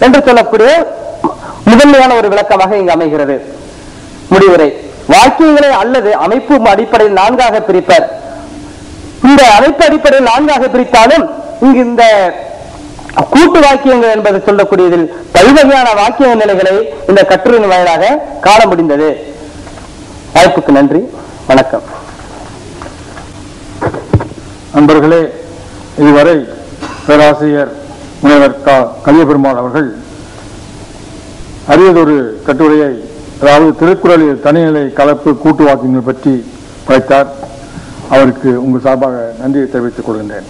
என்று சொல்லக்கூடிய முதன்மையான ஒரு விளக்கமாக இங்கு அமைகிறது. முடிவுரை. வாக்கியங்களை அல்லது அமைப்பு அடிப்படையில் நான்காக பிரிப்பர். இந்த அமைப்பு அடிப்படையில் நான்காக பிரித்தாலும் இங்கு இந்த கூட்டு வாக்கியங்கள் என்பது சொல்லக்கூடியதில் பல்வகையான வாக்கிய நிலைகளை இந்த கட்டுரையின் வாயிலாக காண முடிந்தது. வாய்ப்புக்கு நன்றி. வணக்கம். நண்பர்களே இதுவரை பேராசிரியர் முனைவர் கலியபெருமாள் அவர்கள் அரியதொரு கட்டுரையை அதாவது திருக்குறளில் தனிநிலை கலப்பு கூட்டு வாக்கியங்கள் பற்றி படைத்தார். அவருக்கு உங்கள் சார்பாக நன்றியை தெரிவித்துக் கொள்கின்றேன்.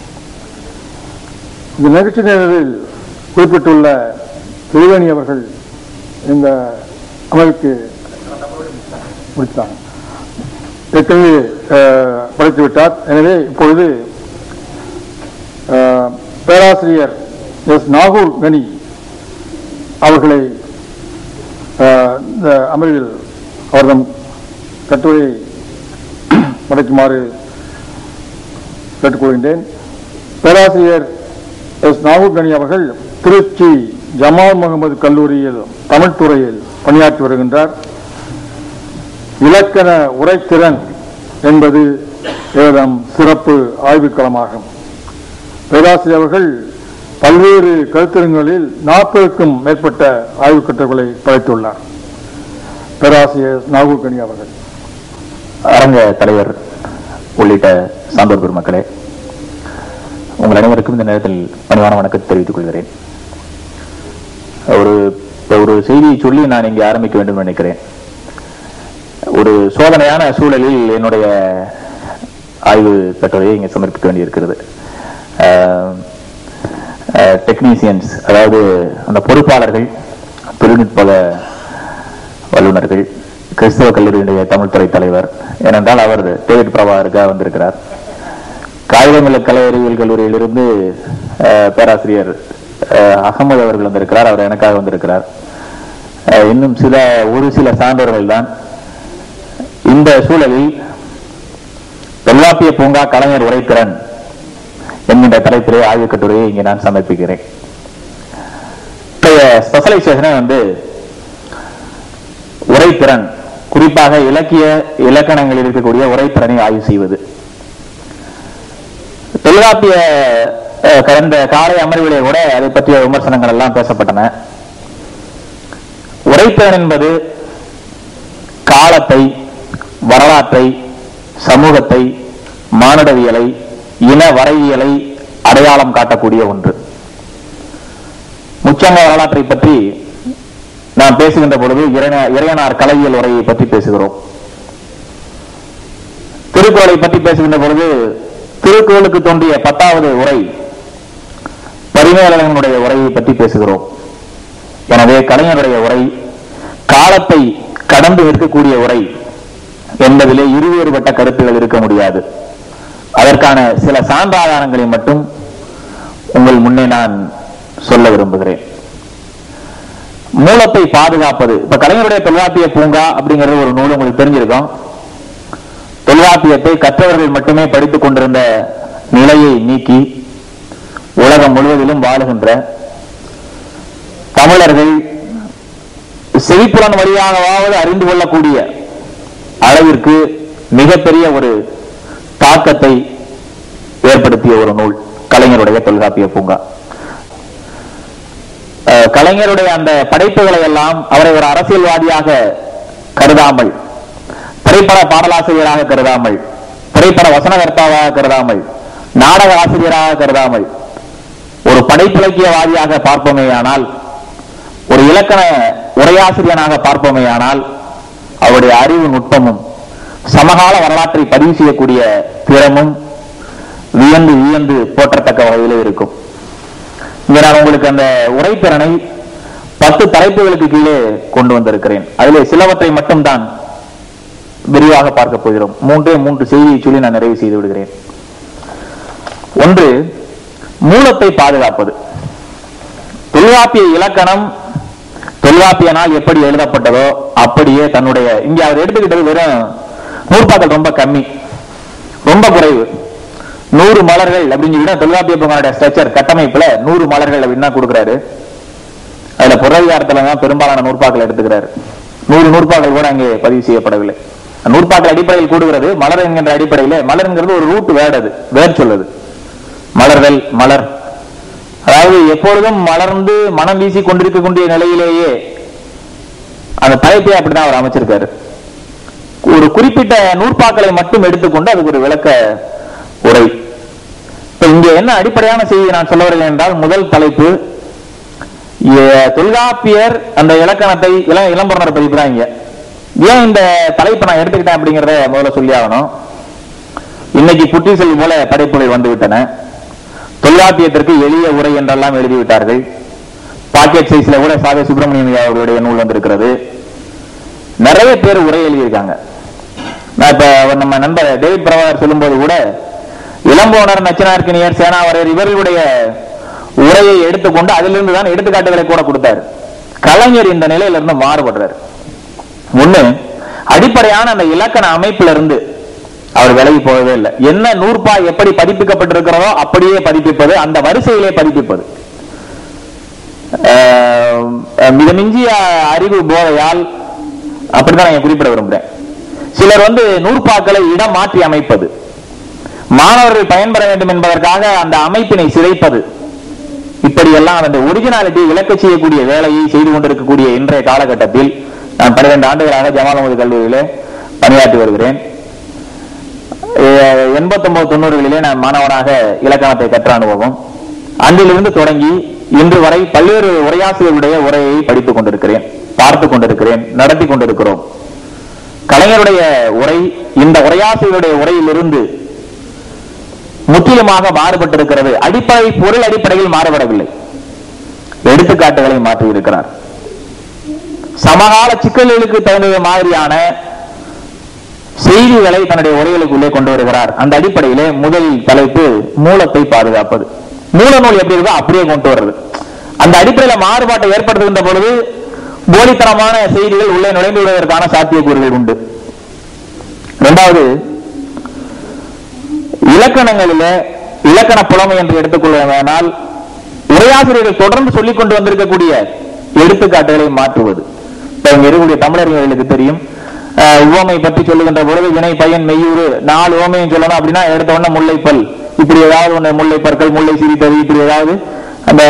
இந்த நிகழ்ச்சி நேரில் குறிப்பிட்டுள்ள திருவேணி அவர்கள் இந்த அமைப்புக்கு முடித்தாங்க ஏற்கனவே படைத்துவிட்டார். எனவே இப்பொழுது பேராசிரியர் எஸ் நாகூர் கனி அவர்களை இந்த அமர்வில் அவர்தம் கட்டுரையை படைக்குமாறு கேட்டுக்கொள்கின்றேன். பேராசிரியர் எஸ் நாகூர் கனி அவர்கள் திருச்சி ஜமால் முகமது கல்லூரியில் தமிழ் துறையில் பணியாற்றி வருகின்றார். இலக்கண உரைத்திறன் என்பது ஏதம் சிறப்பு ஆய்வுக்களமாகும் பேராசிரியர் அவர்கள் பல்வேறு கருத்தரங்களில் நாற்பதுக்கும் மேற்பட்ட ஆய்வுக் கட்டுரைகளை படைத்துள்ளார். பேராசிரியர் நாகூர்கனி அவர்கள். அரங்க தலைவர் உள்ளிட்ட சான்றோர் பெருமக்களே உங்கள் அனைவருக்கும் இந்த நேரத்தில் பணிவான வணக்கத்தை தெரிவித்துக் கொள்கிறேன். ஒரு ஒரு செய்தியை சொல்லி நான் இங்கே ஆரம்பிக்க வேண்டும் நினைக்கிறேன். ஒரு சோதனையான சூழலில் என்னுடைய ஆய்வு கட்டுரையை இங்கே சமர்ப்பிக்க வேண்டியிருக்கிறது. டெக்னீசியன்ஸ் அதாவது அந்த பொறுப்பாளர்கள் தொழில்நுட்ப வல்லுநர்கள் கிறிஸ்தவ கல்லூரியினுடைய தமிழ்துறை தலைவர் ஏனென்றால் அவர் டேவிட் பிரபாகருக்காக வந்திருக்கிறார். காகிதமில்ல கலை அறிவியல் கல்லூரியிலிருந்து அஹ், பேராசிரியர் அஹ், அகமது அவர்கள் வந்திருக்கிறார். அவர் எனக்காக வந்திருக்கிறார். இன்னும் சில ஒரு சில சான்றோர்கள் தான் இந்த சூழலில் தொல்லாப்பிய பூங்கா கலைஞர் உரைத்திறன் என்கின்ற தலைப்பிலே ஆய்வுக் கட்டுரையை இங்கே நான் சமர்ப்பிக்கிறேன். ஸ்பெஷலைசேஷனை வந்து உரைத்திறன். குறிப்பாக இலக்கிய இலக்கணங்களில் இருக்கக்கூடிய உரைத்திறனை ஆய்வு செய்வது. தொல்காப்பிய அஹ், கடந்த காலை அமர்விலே கூட அதை பற்றிய விமர்சனங்கள் எல்லாம் பேசப்பட்டன. உரைத்திறன் என்பது காலத்தை வரலாற்றை சமூகத்தை மானுடவியலை இன வரைவியலை அடையாளம் காட்டக்கூடிய ஒன்று. முச்சங்க வரலாற்றை பற்றி நாம் பேசுகின்ற பொழுது இறையனார் கலையியல் உரையை பற்றி பேசுகிறோம். திருக்குறளை பற்றி பேசுகின்ற பொழுது திருக்குறளுக்கு தோன்றிய பத்தாவது உரை பரிமேலனுடைய உரையை பற்றி பேசுகிறோம். எனவே கலைஞருடைய உரை காலத்தை கடந்து நிற்கக்கூடிய உரை என்பதிலே இருவேறுபட்ட கருத்துகள் இருக்க முடியாது. அதற்கான சில சான்றாதாரங்களை மட்டும் உங்கள் முன்னே நான் சொல்ல விரும்புகிறேன். மூலத்தை பாதுகாப்பது. இப்ப கலைஞருடைய தொல்காப்பிய பூங்கா அப்படிங்கிறது ஒரு நூல் உங்களுக்கு தெரிஞ்சிருக்கும். தொல்காப்பியத்தை கற்றவர்கள் மட்டுமே படித்துக் கொண்டிருந்த நிலையை நீக்கி உலகம் முழுவதிலும் வாழுகின்ற தமிழர்கள் செவிப்புலன் வழியாகவாவது அறிந்து கொள்ளக்கூடிய அளவிற்கு மிகப்பெரிய ஒரு தாக்கத்தை ஏற்படுத்திய ஒரு நூல் கலைஞருடைய தொல்காப்பிய பூங்கா. கலைஞருடைய அந்த படைப்புகளை எல்லாம் அவரை ஒரு அரசியல்வாதியாக கருதாமல் திரைப்பட பாடலாசிரியராக கருதாமல் திரைப்பட வசனகர்த்தாவாக கருதாமல் நாடக ஆசிரியராக கருதாமல் ஒரு படைப்பிலக்கியவாதியாக பார்ப்போமேயானால் ஒரு இலக்கண உரையாசிரியனாக பார்ப்போமேயானால் அவருடைய அறிவு நுட்பமும் சமகால வரலாற்றை பதிவு செய்யக்கூடிய திறமும் வியந்து வியந்து போற்றத்தக்க வகையில இருக்கும். இங்க நான் உங்களுக்கு அந்த உரைத்திறனை பத்து தலைப்புகளுக்கு கீழே கொண்டு வந்திருக்கிறேன். அதிலே சிலவற்றை மட்டும்தான் விரிவாக பார்க்க போகிறோம். மூன்றே மூன்று செய்தியை சொல்லி நான் நிறைவு செய்து விடுகிறேன். ஒன்று மூலத்தை பாதுகாப்பது. தொல்காப்பிய இலக்கணம் தொல்காப்பியனால் எப்படி எழுதப்பட்டதோ அப்படியே தன்னுடைய இங்க அவர் எடுத்துக்கிட்டது வெறும் நூற்பாக்கள் ரொம்ப கம்மி ரொம்ப குறைவு. நூறு மலர்கள் அப்படின்னு சொல்லிட்டு தொல்காப்பிய பூங்கானுடைய ஸ்ட்ரக்சர் கட்டமைப்புல நூறு மலர்கள் அப்படின்னா கொடுக்குறாரு. அதுல பொருளாதாரத்துல தான் பெரும்பாலான நூற்பாக்கள் எடுத்துக்கிறாரு. நூறு நூற்பாக்கள் கூட அங்கே பதிவு செய்யப்படவில்லை. நூற்பாக்கள் அடிப்படையில் கூடுகிறது மலர் என்கின்ற அடிப்படையில மலர்ங்கிறது ஒரு ரூட் வேர்டு அது வேர் சொல்லுது. மலர்கள் மலர். அதாவது எப்பொழுதும் மலர்ந்து மனம் வீசி கொண்டிருக்கக்கூடிய நிலையிலேயே அந்த தலைப்பை அப்படிதான் அவர் அமைச்சிருக்காரு. ஒரு குறிப்பிட்ட நூற்பாக்களை மட்டும் எடுத்துக்கொண்டு அதுக்கு ஒரு விளக்க உரை. இங்க என்ன அடிப்படையான செய்தி நான் சொல்ல வருகிறேன் என்றால் முதல் தலைப்பு தொல்காப்பியர் அந்த இலக்கணத்தை இள இளம்புறனர் பதிப்புறாங்க ஏன் இந்த தலைப்பை நான் எடுத்துக்கிட்டேன் அப்படிங்கிறத முதல்ல சொல்லி ஆகணும். இன்னைக்கு புட்டிசல் போல படைப்புகள் வந்துவிட்டன. தொல்காப்பியத்திற்கு எளிய உரை என்றெல்லாம் எழுதிவிட்டார்கள். பாக்கெட் சைஸ்ல கூட சாவே சுப்பிரமணியம் அவருடைய நூல் வந்திருக்கிறது. நிறைய பேர் உரை எழுதியிருக்காங்க. நான் இப்ப நம்ம நண்பர் டேவிட் பிரபாகர் சொல்லும்போது கூட இளம்போனர் நச்சினார்க்கினியர் சேனாவரையர் இவர்களுடைய உரையை எடுத்துக்கொண்டு அதிலிருந்து தான் எடுத்துக்காட்டுகளை கூட கொடுத்தாரு. கலைஞர் இந்த நிலையில இருந்து மாறுபடுறாரு. ஒண்ணு அடிப்படையான அந்த இலக்கண அமைப்புல இருந்து அவர் விலகி போகவே இல்லை. என்ன நூற்பா எப்படி பதிப்பிக்கப்பட்டிருக்கிறதோ அப்படியே பதிப்பிப்பது அந்த வரிசையிலே பதிப்பிப்பது. ஆஹ் மிஞ்சிய அறிவு போதையால் அப்படித்தான் நான் குறிப்பிட விரும்புறேன். சிலர் வந்து நூற்பாக்களை இடம் மாற்றி அமைப்பது. மாணவர்கள் பயன்பெற வேண்டும் என்பதற்காக அந்த அமைப்பினை சிதைப்பது. இப்படியெல்லாம் அந்த ஒரிஜினாலிட்டி விளக்க செய்யக்கூடிய வேலையை செய்து கொண்டிருக்கக்கூடிய இன்றைய காலகட்டத்தில் நான் பன்னிரெண்டு ஆண்டுகளாக ஜமாலமது முகமது கல்லூரியிலே பணியாற்றி வருகிறேன். எண்பத்தொன்பது தொண்ணூறுகளிலே நான் மாணவனாக இலக்கணத்தை கற்ற அனுபவம் அன்றிலிருந்து தொடங்கி இன்று வரை பல்வேறு உரையாசிரியருடைய உரையை படித்துக் கொண்டிருக்கிறேன் பார்த்து கொண்டிருக்கிறேன் நடத்தி கொண்டிருக்கிறோம். கலைஞருடைய உரை இந்த உரையாசிரியருடைய உரையிலிருந்து முற்றிலுமாக மாறுபட்டிருக்கிறது. அடிப்படை பொருள் அடிப்படையில் மாறுபடவில்லை. எடுத்துக்காட்டுகளை மாற்றி இருக்கிறார். சமகால சிக்கல்களுக்கு தகுந்த மாதிரியான செய்திகளை தன்னுடைய உரைகளுக்குள்ளே கொண்டு வருகிறார். அந்த அடிப்படையிலே முதல் தலைப்பு மூலத்தை பாதுகாப்பது. மூல நூல் எப்படி இருக்கோ அப்படியே கொண்டு வர்றது. அந்த அடிப்படையில மாறுபாட்டை ஏற்படுத்துகின்ற பொழுது போலித்தனமான செய்திகள் உள்ளே நுழைந்து விடுவதற்கான சாத்தியக்கூறுகள் உண்டு. இரண்டாவது இலக்கணங்களில இலக்கண புலமை என்று எடுத்துக்கொள்வதானால் உரையாசிரியர்கள் தொடர்ந்து சொல்லிக் கொண்டு வந்திருக்கக்கூடிய எடுத்துக்காட்டுகளை மாற்றுவது. இங்க இருக்கக்கூடிய தமிழர்களுக்கு தெரியும். உவமை பற்றி சொல்லுகின்ற பொழுது வினை பயன் மெய்யூறு நாலு உவமையும் சொல்லணும் அப்படின்னா எடுத்த உடனே முல்லைப்பல். இப்படி ஏதாவது ஒண்ணு முல்லை பற்கள் முல்லை சிரித்தது இப்படி ஏதாவது அந்த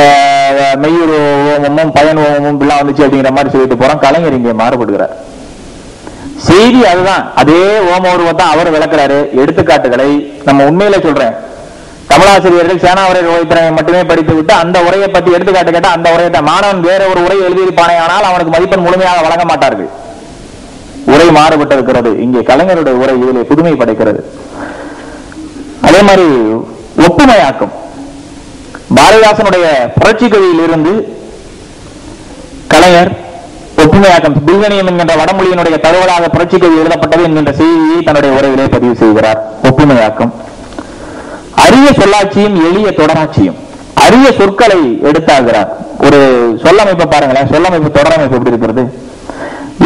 அஹ், மெய்யூறு ஓமமும் பயன் ஓமமும் இப்படிலாம் வந்துச்சு அப்படிங்கிற மாதிரி சொல்லிட்டு போறோம். கலைஞர் இங்கே மாறுபடுகிறார். செய்தி அதுதான். அதே ஓம தான் அவர் விளக்குறாரு. எடுத்துக்காட்டுகளை நம்ம உண்மையில சொல்றேன். தமிழாசிரியர்கள் சேனாவரை உரைத்திறனை மட்டுமே படித்து விட்டு அந்த உரையை பற்றி எடுத்துக்காட்டு கேட்டா அந்த உரையை மாணவன் வேற ஒரு உரை எழுதியிருப்பானே ஆனால் அவனுக்கு மதிப்பெண் முழுமையாக வழங்க மாட்டார்கள். உரை மாறுபட்டிருக்கிறது. இங்கே கலைஞருடைய உரை இதிலே புதுமை படைக்கிறது அதே மாதிரி ஒப்புமையாக்கம். பாரதிதாசனுடைய புரட்சி கவியில் இருந்து கலைஞர் ஒப்புமையாக்கம் பில்கணியம் என்கின்ற வடமொழியினுடைய தழுவலாக புரட்சி கவி எழுதப்பட்டது என்கின்ற செய்தியை தன்னுடைய உரையிலே பதிவு செய்கிறார். ஒப்புமையாக்கம் அரிய சொல்லாட்சியும் எளிய தொடராட்சியும். அரிய சொற்களை எடுத்தாகிறார். ஒரு சொல்லமைப்பை பாருங்களேன். சொல்லமைப்பு தொடரமைப்பு எப்படி இருக்கிறது?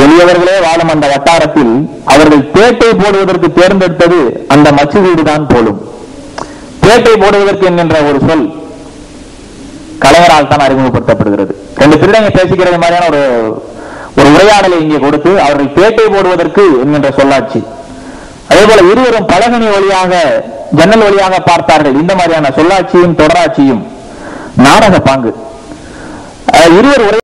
எளியவர்களே வாழும் அந்த வட்டாரத்தில் அவர்கள் பேட்டை போடுவதற்கு தேர்ந்தெடுத்தது அந்த மச்சு வீடுதான் போலும். பேட்டை போடுவதற்கு என்கின்ற ஒரு சொல் கலைஞரால் தான் அறிமுகப்படுத்தப்படுகிறது. ரெண்டு திருடங்க பேசிக்கிறது மாதிரியான ஒரு ஒரு உரையாடலை இங்கே கொடுத்து அவர்கள் பேட்டை போடுவதற்கு என்கின்ற சொல்லாட்சி அதே போல இருவரும் பலகனி வழியாக ஜன்னல் வழியாக பார்த்தார்கள். இந்த மாதிரியான சொல்லாட்சியும் தொடராட்சியும் நாடக பாங்கு. அஹ் இருவர் உரை